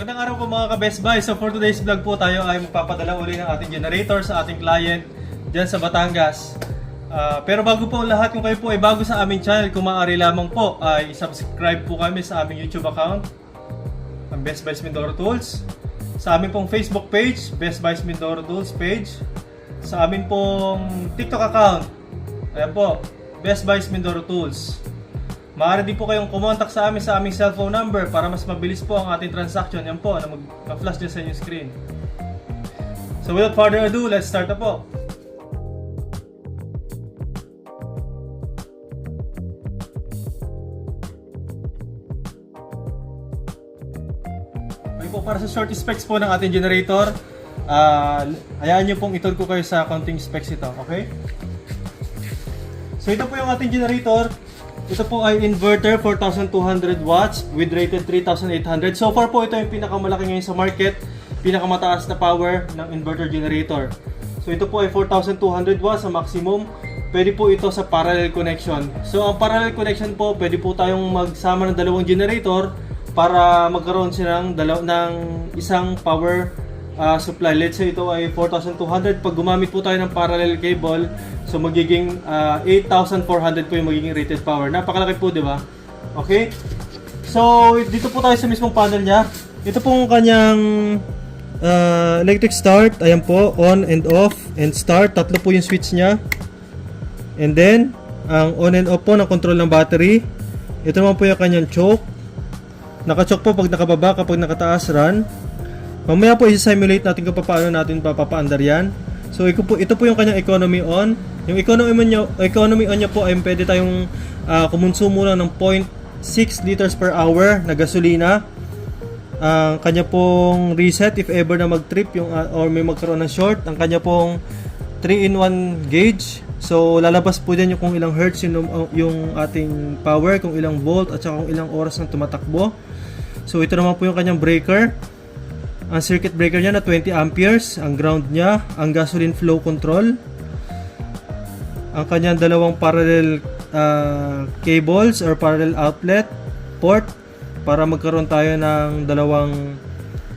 Magandang araw po mga ka-Best Buy. So for today's vlog po tayo ay magpapadala uli ng ating generator sa ating client dyan sa Batangas. Ah, pero bago po lahat, kung kayo po ay bago sa aming channel, kung maaari lamang po ay subscribe po kami sa aming YouTube account, ang Best Buy Mindoro Tools. Sa aming pong Facebook page, Best Buy Mindoro Tools page. Sa amin pong TikTok account, ayan po, Best Buy Mindoro Tools. Maaari din po kayong kumontak sa amin sa aming cellphone number para mas mabilis po ang ating transaction. Yan po, na mag-flash din sa inyong screen. So without further ado, let's start na po. Okay po, para sa short specs po ng ating generator, ah hayaan nyo pong itod ko kayo sa counting specs ito, okay? So ito po yung ating generator. Ito po ay inverter 4,200 watts with rated 3,800. So far po ito yung pinakamalaki ngayon sa market, pinakamataas na power ng inverter generator. So ito po ay 4,200 watts sa maximum. Pwede po ito sa parallel connection. So ang parallel connection po, pwede po tayong magsama ng dalawang generator para magkaroon sila ng, dalaw- ng isang power ah, supply. Let's say ito ay 4,200. Pag gumamit po tayo ng parallel cable, so magiging ah, 8,400 po yung magiging rated power. Napakalaki po, di ba? Okay? So, dito po tayo sa mismong panel niya. Ito pong kanyang ah, electric start. Ayan po, on and off and start. Tatlo po yung switch niya. And then, ang on and off po ng control ng battery. Ito naman po yung kanyang choke. Naka-choke po pag nakababa, kapag nakataas, run. Mamaya po i-simulate natin kung paano natin papapaandar yan. So ito po, ito po yung kanyang economy on. Yung economy on nyo, economy on niya po ay pwede tayong uh, kumonsumo lang ng 0.6 liters per hour na gasolina. Ang kanya pong reset if ever na mag-trip yung uh, or may magkaroon ng short, ang kanya pong 3-in-1 gauge. So lalabas po diyan yung kung ilang hertz yung, yung ating power, kung ilang volt at saka kung ilang oras na tumatakbo. So ito naman po yung kanyang breaker. Ang circuit breaker niya na 20 amperes, ang ground niya, ang gasoline flow control, ang kanyang dalawang parallel ah, cables or parallel outlet port para magkaroon tayo ng dalawang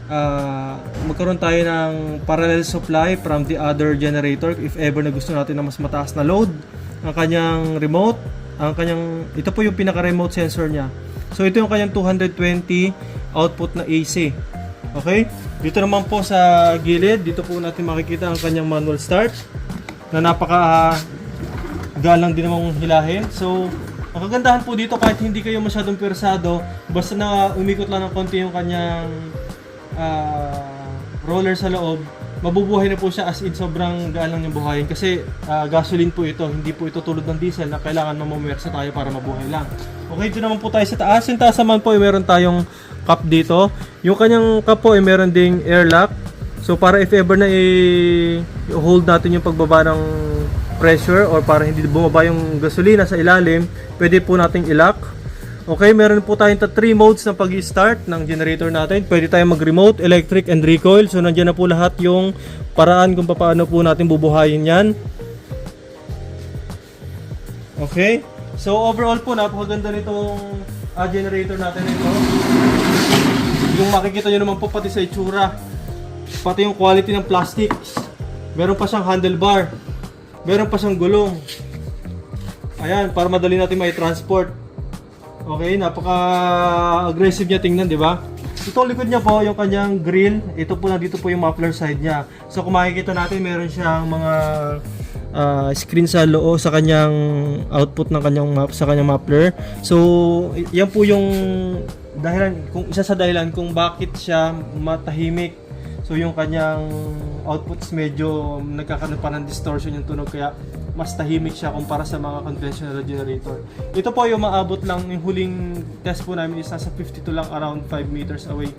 ah, magkaroon tayo ng parallel supply from the other generator if ever na gusto natin na mas mataas na load. Ang kanyang remote ang kanyang ito po yung pinaka remote sensor niya. So ito yung kanyang 220 output na AC okay dito naman po sa gilid dito po natin makikita ang kanyang manual start na napaka galang din namang hilahin. So, ang kagandahan po dito kahit hindi kayo masyadong persado, basta na umikot lang ng konti yung kanyang ah, roller sa loob, mabubuhay na po siya as in sobrang gaan lang yung buhayin kasi ah, gasoline po ito, hindi po ito tulad ng diesel na kailangan mamumwersa tayo para mabuhay lang. Okay, dito naman po tayo sa taas. Yung taas naman po ay meron tayong cup dito. Yung kanyang cup po ay meron ding airlock. So para if ever na i-hold natin yung pagbaba ng pressure or para hindi bumaba yung gasolina sa ilalim, pwede po nating i-lock. Okay, meron po tayong 3 modes ng pag-start ng generator natin. Pwede tayong mag-remote, electric, and recoil. So nandiyan na po lahat yung paraan kung paano po natin bubuhayin yan. Okay? So overall po, napakaganda nitong ah, generator natin ito. Yung makikita nyo naman po pati sa itsura. Pati yung quality ng plastics. Meron pa siyang handlebar. Meron pa siyang gulong. Ayan, para madali natin may transport. Okay, napaka-aggressive niya tingnan, di ba? Itong likod niya po, yung kanyang grill, ito po nandito po yung muffler side niya. So kung makikita natin, meron siyang mga ah, screen sa loo sa kanyang output ng kanyang map sa kanyang muffler. So yan po yung dahilan kung isa sa dahilan kung bakit siya matahimik. So yung kanyang outputs medyo nagkakaroon pa ng distortion yung tunog kaya mas tahimik siya kumpara sa mga conventional generator. Ito po yung maabot lang, yung huling test po namin is nasa 52 lang around 5 meters away.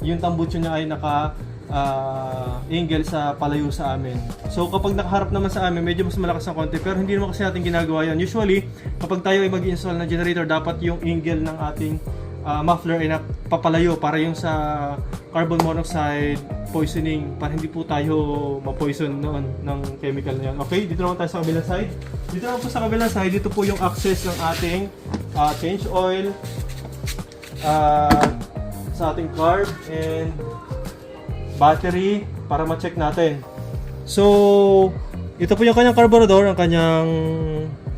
Yung tambutso niya ay naka ah, angle sa palayo sa amin. So kapag nakaharap naman sa amin, medyo mas malakas ang konti pero hindi naman kasi natin ginagawa yan. Usually, kapag tayo ay mag-install ng generator, dapat yung angle ng ating ah, muffler ay napapalayo para yung sa carbon monoxide poisoning para hindi po tayo ma-poison noon ng chemical na yan. Okay, dito naman tayo sa kabilang side. Dito naman po sa kabilang side, dito po yung access ng ating ah, change oil, ah, sa ating carb and battery para ma-check natin. So, ito po yung kanyang carburetor, ang kanyang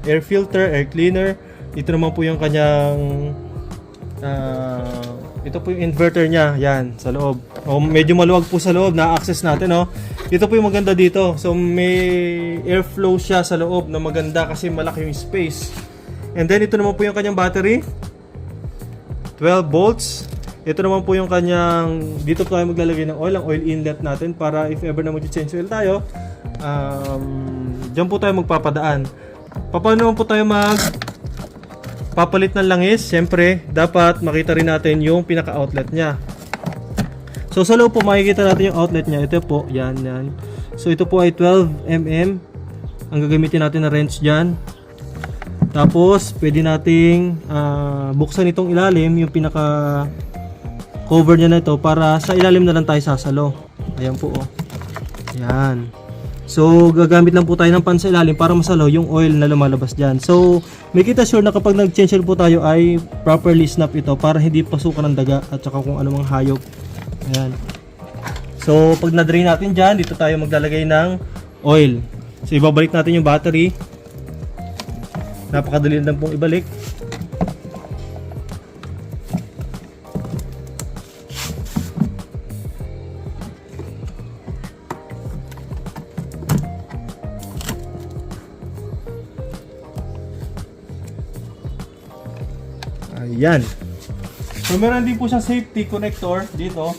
air filter, air cleaner. Ito naman po yung kanyang ah, ito po yung inverter niya, yan, sa loob. O, medyo maluwag po sa loob, na-access natin, no? Ito po yung maganda dito. So, may airflow siya sa loob na maganda kasi malaki yung space. And then, ito naman po yung kanyang battery. 12 volts. Ito naman po yung kanyang, dito tayo maglalagay ng oil, ang oil inlet natin para if ever na mag-change oil tayo, um, dyan po tayo magpapadaan. Paano po tayo mag papalit ng langis? Siyempre, dapat makita rin natin yung pinaka-outlet niya. So sa loob po makikita natin yung outlet niya. Ito po, yan, yan. So ito po ay 12 mm. Ang gagamitin natin na wrench dyan. Tapos, pwede nating ah, buksan itong ilalim, yung pinaka cover niya na ito para sa ilalim na lang tayo sasalo. Ayan po oh. Yan. So, gagamit lang po tayo ng pan sa ilalim para masalo yung oil na lumalabas dyan. So, may kita sure na kapag nag-change po tayo ay properly snap ito para hindi pasukan ng daga at saka kung anumang hayop. Ayan. So, pag na-drain natin dyan, dito tayo maglalagay ng oil. So, ibabalik natin yung battery. Napakadali lang pong ibalik. Ayan. So, meron din po siyang safety connector dito.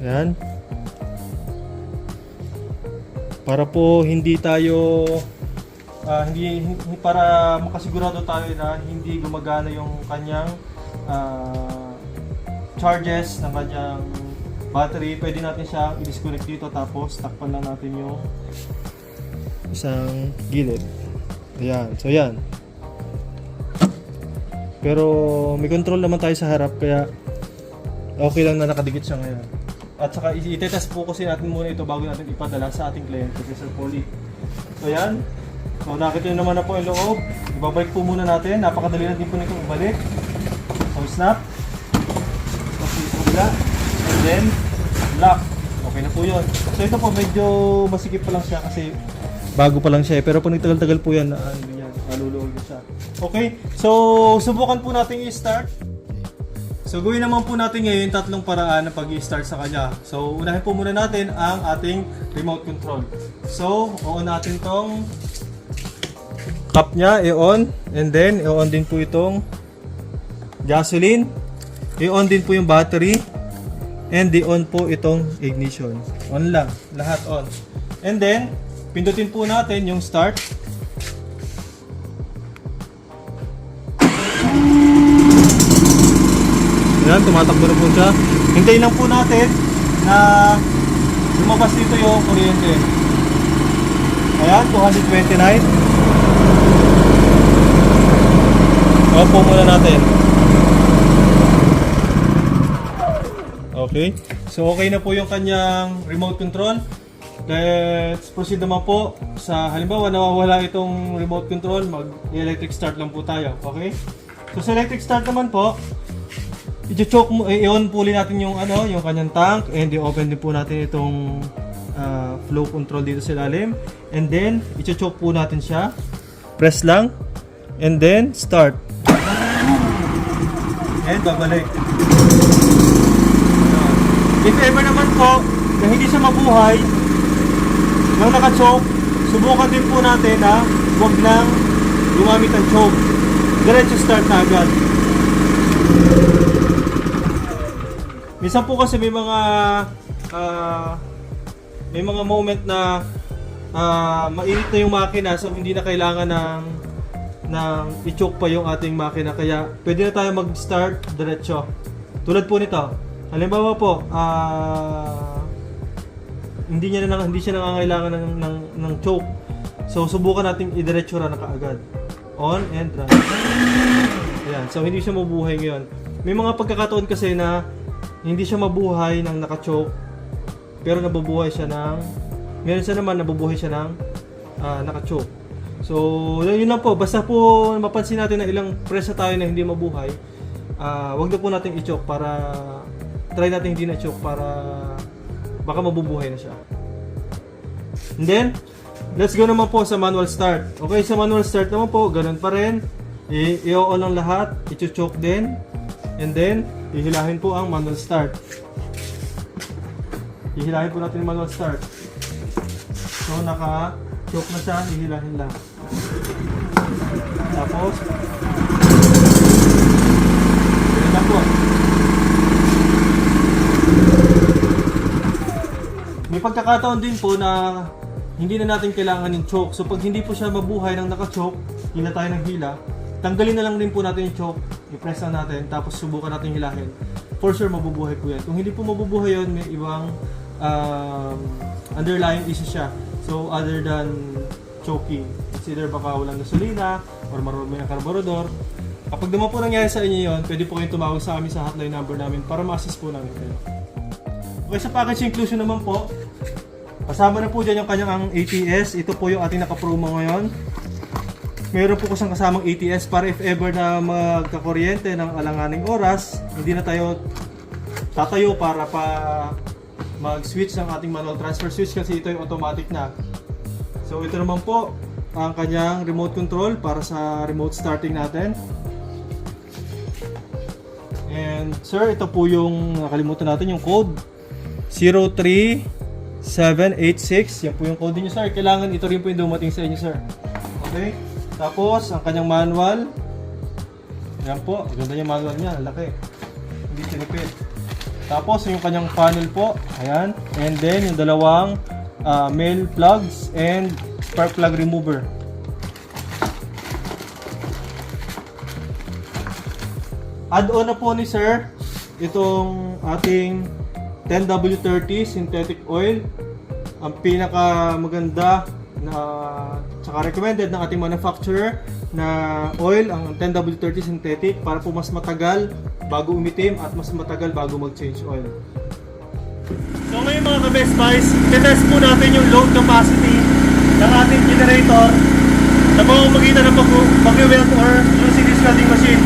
Ayan. Para po hindi tayo ah, hindi, hindi para makasigurado tayo na hindi gumagana yung kanyang ah, charges ng kanyang battery. Pwede natin siya i-disconnect dito tapos takpan lang natin yung isang gilid. Ayan. So, yan. Pero may control naman tayo sa harap kaya okay lang na nakadikit siya ngayon. At saka itetest po kasi natin muna ito bago natin ipadala sa ating kay Sir Polly. So yan. So nakita nyo naman na po yung loob. Ibabalik po muna natin. Napakadali na din po nito ibalik. So snap. So kabila. And then lock. Okay na po yun. So ito po medyo masikip pa lang siya kasi bago pa lang siya eh. Pero pag nagtagal-tagal po yan, na, yan, maluluwag na siya. Okay, so subukan po natin i-start. So gawin naman po natin ngayon tatlong paraan ng pag start sa kanya. So unahin po muna natin ang ating remote control. So on natin tong cup niya, i-on. And then i-on din po itong gasoline. I-on din po yung battery. And i-on po itong ignition. On lang, lahat on. And then pindutin po natin yung start. Yan, tumatakbo na po siya. Hintayin lang po natin na lumabas dito yung kuryente. Ayan, 229. Off po muna natin. Okay. So, okay na po yung kanyang remote control. Let's proceed naman po sa halimbawa nawawala itong remote control, mag-electric start lang po tayo. Okay? So, sa electric start naman po, i-choke mo, eh, i-on po ulit natin yung ano, yung kanyang tank and i-open din po natin itong ah, flow control dito sa ilalim. And then, i-choke po natin siya. Press lang. And then, start. And babalik. If ever naman po, na hindi siya mabuhay, nang naka-choke, subukan din po natin na huwag nang gumamit ng choke. Diretso start na agad. Minsan po kasi may mga ah, may mga moment na ah, mainit na yung makina so hindi na kailangan ng ng i-choke pa yung ating makina kaya pwede na tayo mag-start diretso. Tulad po nito. Halimbawa po, ah hindi niya na hindi siya nangangailangan ng, ng, ng choke. So subukan natin i-diretso na kaagad. On and run. Ayan, so hindi siya mabuhay ngayon. May mga pagkakataon kasi na hindi siya mabuhay ng naka-choke pero nabubuhay siya ng meron siya naman nabubuhay siya ng ah, naka-choke. So, yun lang po. Basta po mapansin natin na ilang presa tayo na hindi mabuhay, ah, wag na po natin i-choke para try natin hindi na choke para baka mabubuhay na siya. And then, let's go naman po sa manual start. Okay, sa manual start naman po, ganun pa rin. I-on ang lahat, i-choke din. And then, ihilahin po ang manual start. Ihilahin po natin yung manual start. So, naka-choke na siya, ihilahin lang. Tapos, ganun lang po. May pagkakataon din po na hindi na natin kailangan yung choke. So pag hindi po siya mabuhay ng naka-choke, hila tayo ng hila, tanggalin na lang din po natin yung choke, i-press lang natin, tapos subukan natin hilahin. For sure, mabubuhay po yan. Kung hindi po mabubuhay yun, may ibang um, underlying issue siya. So other than choking, it's either baka walang gasolina or marumi ng karburador. Kapag naman po nangyari sa inyo yun, pwede po kayong tumawag sa amin sa hotline number namin para ma-assist po namin kayo. Okay, sa package inclusion naman po, kasama na po dyan yung kanyang ang ATS. Ito po yung ating nakapromo ngayon. Meron po kasang kasamang ATS para if ever na magkakuryente ng alanganing oras, hindi na tayo tatayo para pa mag-switch ng ating manual transfer switch kasi ito yung automatic na. So ito naman po ang kanyang remote control para sa remote starting natin. And sir, ito po yung nakalimutan natin yung code 03786. Yan po yung code niyo sir. Kailangan ito rin po yung dumating sa inyo sir. Okay? Tapos, ang kanyang manual. Yan po. Ganda yung manual niya. Laki. Hindi tinipid. Tapos, yung kanyang panel po. Ayan. And then, yung dalawang ah, male plugs and spark plug remover. Add-on na po ni sir itong ating 10W30 synthetic oil. Ang pinaka maganda na tsaka recommended ng ating manufacturer na oil ang 10W30 synthetic para po mas matagal bago umitim at mas matagal bago mag-change oil. So ngayon mga ka-best buys, test po natin yung load capacity ng ating generator sa pamamagitan ng pag- pag-weld or using this welding machine.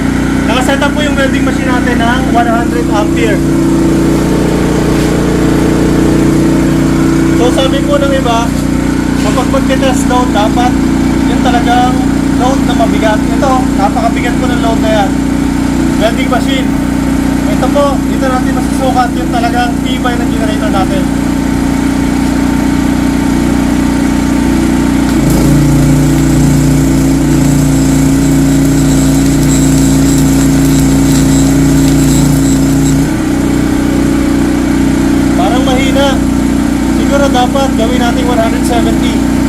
Nakaset up po yung welding machine natin ng 100 ampere. So sabi po ng iba, kapag mag-test load, dapat yung talagang load na mabigat. Ito, napakabigat po ng load na yan. Welding machine. Ito po, dito natin masusukat yung talagang tibay ng generator natin. Dapat gawin natin 170.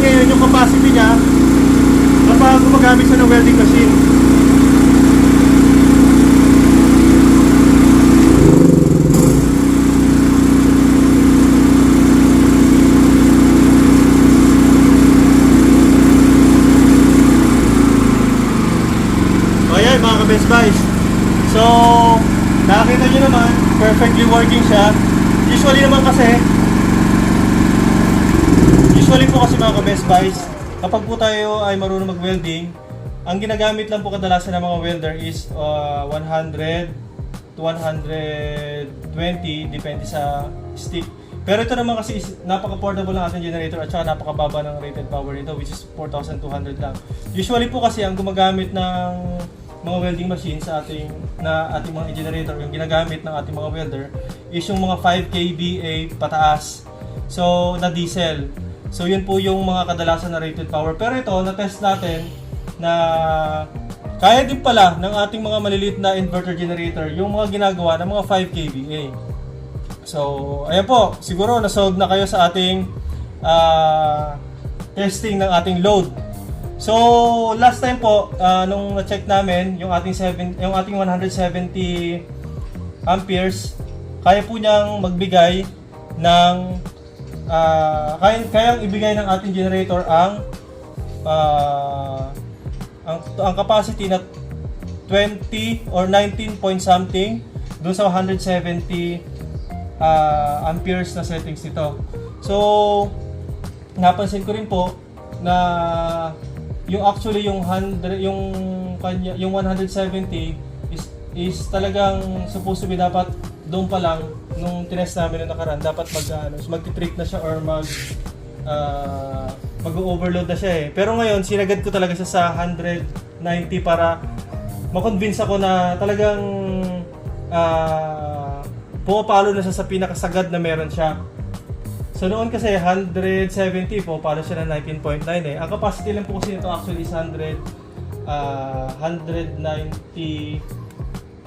Ngayon yung capacity niya kapag gumagamit siya ng welding machine. Ayan mga ka-best buys. So, nakakita nyo naman, perfectly working siya. Usually naman kasi, usually ka-best buys, kapag po tayo ay marunong mag-welding, ang ginagamit lang po kadalasan ng mga welder is uh, 100 to 120 depende sa stick. Pero ito naman kasi napaka-portable ng ating generator at saka napakababa ng rated power nito which is 4,200 lang. Usually po kasi ang gumagamit ng mga welding machine sa ating na ating mga generator yung ginagamit ng ating mga welder is yung mga 5 kVA pataas. So na diesel. So yun po yung mga kadalasan na rated power. Pero ito na-test natin na kaya din pala ng ating mga maliliit na inverter generator yung mga ginagawa ng mga 5 kVA. So, ayan po, siguro nasolve na kayo sa ating ah, testing ng ating load. So, last time po, ah, nung na-check namin, yung ating, 7, yung ating 170 amperes, kaya po niyang magbigay ng, ah, kaya, kayang ibigay ng ating generator ang, ah, ang, ang capacity na 20 or 19 point something dun sa 170 ah, amperes na settings nito. So, napansin ko rin po na yung actually yung 100 yung kanya yung 170 is is talagang supposed to be dapat doon pa lang nung tinest namin na nakaraan dapat mag ano, magti-trip na siya or mag ah, mag-overload na siya eh. Pero ngayon sinagad ko talaga siya sa 190 para ma-convince ako na talagang ah pumapalo na siya sa pinakasagad na meron siya. So noon kasi 170 po, palo siya ng 19.9 eh. Ang capacity lang po kasi nito actually is 100 ah, 190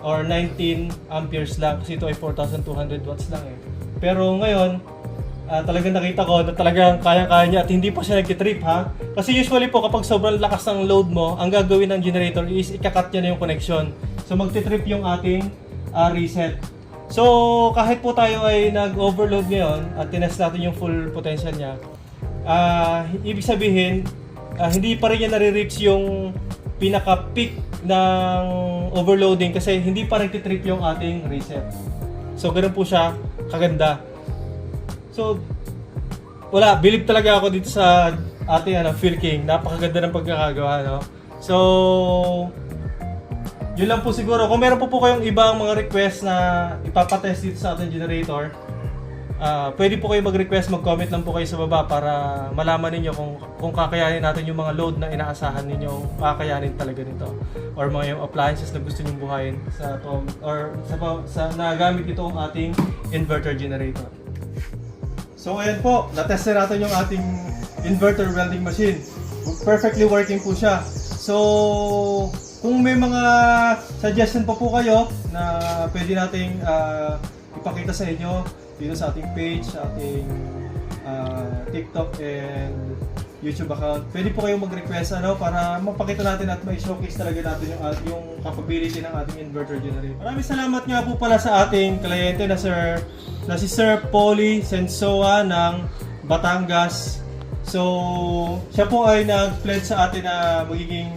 or 19 amperes lang kasi ito ay 4,200 watts lang eh. Pero ngayon, ah, talagang nakita ko na talagang kaya-kaya niya at hindi pa siya nagtitrip ha. Kasi usually po kapag sobrang lakas ng load mo, ang gagawin ng generator is ikakat niya na yung connection. So magtitrip yung ating ah, reset. So, kahit po tayo ay nag-overload ngayon at tinest natin yung full potential niya, ah ibig sabihin, ah, hindi pa rin niya nare-reach yung pinaka-peak ng overloading kasi hindi pa rin titrip yung ating reset. So, ganun po siya kaganda. So, wala, believe talaga ako dito sa ating ano, Phil King. Napakaganda ng pagkakagawa, no? So, yun lang po siguro. Kung meron po po kayong ibang mga request na ipapatest dito sa ating generator, ah pwede po kayo mag-request, mag-comment lang po kayo sa baba para malaman ninyo kung, kung kakayanin natin yung mga load na inaasahan ninyo kakayanin talaga nito. Or mga yung appliances na gusto nyong buhayin sa to, or sa, sa nagamit ito ang ating inverter generator. So ayan po, na-test na natin yung ating inverter welding machine. Perfectly working po siya. So, kung may mga suggestion pa po kayo na pwede nating ah, ipakita sa inyo dito sa ating page, sa ating ah, TikTok and YouTube account, pwede po kayong mag-request ano para mapakita natin at may showcase talaga natin yung, yung capability ng ating inverter generator. Maraming salamat nga po pala sa ating kliyente na Sir na si Sir Polly Sensoa ng Batangas. So, siya po ay nag-pledge sa atin na magiging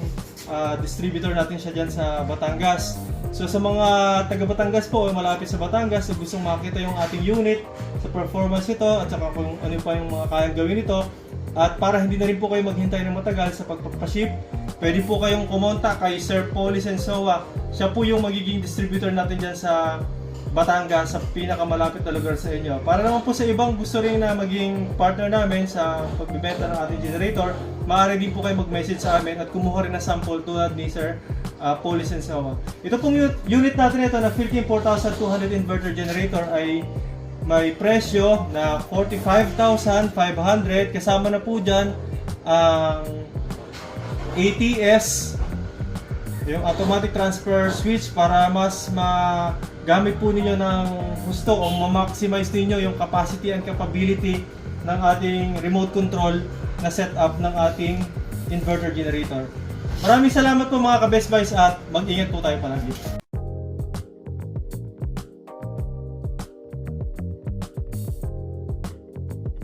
ah, distributor natin siya dyan sa Batangas. So sa mga taga Batangas po, malapit sa Batangas, so gustong makita yung ating unit sa performance nito at saka kung ano pa yung mga kayang gawin nito. At para hindi na rin po kayo maghintay ng matagal sa pagpapaship, pwede po kayong kumonta kay Sir Paulie Sensoa. Siya po yung magiging distributor natin dyan sa Batangas sa pinakamalapit na lugar sa inyo. Para naman po sa ibang gusto rin na maging partner namin sa pagbibenta ng ating generator, maaari din po kayo mag-message sa amin at kumuha rin ng sample tulad ni Sir. Uh, Paulie Sensoa. Ito pong unit natin ito na Philkin 4200 inverter generator ay may presyo na 45,500 kasama na po dyan ang ATS yung automatic transfer switch para mas magamit po ninyo ng gusto o ma-maximize ninyo yung capacity and capability ng ating remote control na setup ng ating inverter generator. Maraming salamat po mga ka-Best Buys at mag-ingat po tayo palagi.